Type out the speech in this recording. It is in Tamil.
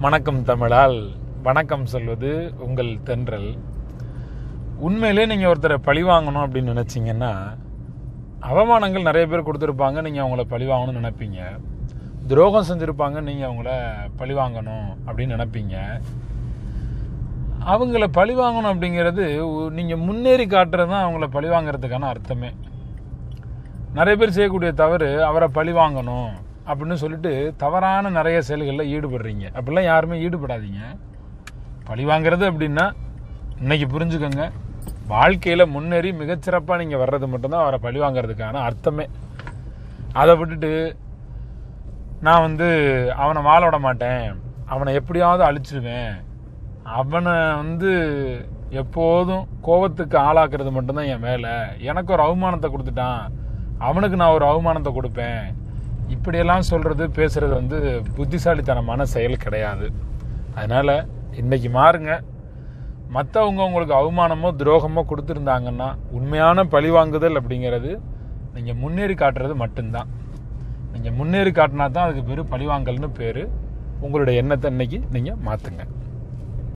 வணக்கம் தமிழால். வணக்கம் சொல்வது உங்கள் தென்றல். உண்மையிலே நீங்கள் ஒருத்தரை பழி வாங்கணும் அப்படின்னு நினச்சிங்கன்னா அவமானங்கள் நிறைய பேர் கொடுத்துருப்பாங்க நீங்கள் அவங்கள பழி வாங்கணும்னு நினைப்பீங்க. துரோகம் செஞ்சுருப்பாங்க நீங்கள் அவங்கள பழி வாங்கணும் அப்படின்னு நினைப்பீங்க. அவங்கள பழி வாங்கணும் அப்படிங்கிறது உ- நீங்கள் முன்னேறி காட்டுறது தான் அவங்கள பழி வாங்கிறதுக்கான அர்த்தமே. நிறைய பேர் செய்யக்கூடிய தவறு அவரை பழி வாங்கணும். அப்படின்னு சொல்லிட்டு தவறான நிறைய செயல்களில் ஈடுபடுறீங்க. அப்படிலாம் யாருமே ஈடுபடாதீங்க. பழி வாங்குறது அப்படின்னா இன்னைக்கு புரிஞ்சுக்கோங்க வாழ்க்கையில் முன்னேறி மிகச்சிறப்பாக நீங்கள் வர்றது மட்டும்தான் அவரை பழி வாங்குறதுக்கான அர்த்தமே. அதை விட்டுட்டு நான் வந்து அவனை வாழ விட மாட்டேன் அவனை எப்படியாவது அழிச்சிருவேன் அவனை வந்து எப்போதும் கோபத்துக்கு ஆளாக்குறது மட்டும்தான் என் வேலை. எனக்கு ஒரு அவமானத்தை கொடுத்துட்டான். அவனுக்கு நான் ஒரு அவமானத்தை கொடுப்பேன். இப்படியெல்லாம் சொல்கிறது பேசுகிறது வந்து புத்திசாலித்தனமான செயல் கிடையாது. அதனால் இன்றைக்கி மாறுங்க. மற்றவங்க உங்களுக்கு அவமானமோ துரோகமோ கொடுத்துருந்தாங்கன்னா உண்மையான பழிவாங்குதல் அப்படிங்கிறது நீங்கள் முன்னேறி காட்டுறது மட்டும்தான். நீங்கள் முன்னேறி காட்டினா தான் அதுக்கு பேர் பழிவாங்கல்னு பேர். உங்களுடைய எண்ணத்தை இன்றைக்கி நீங்கள் மாற்றுங்க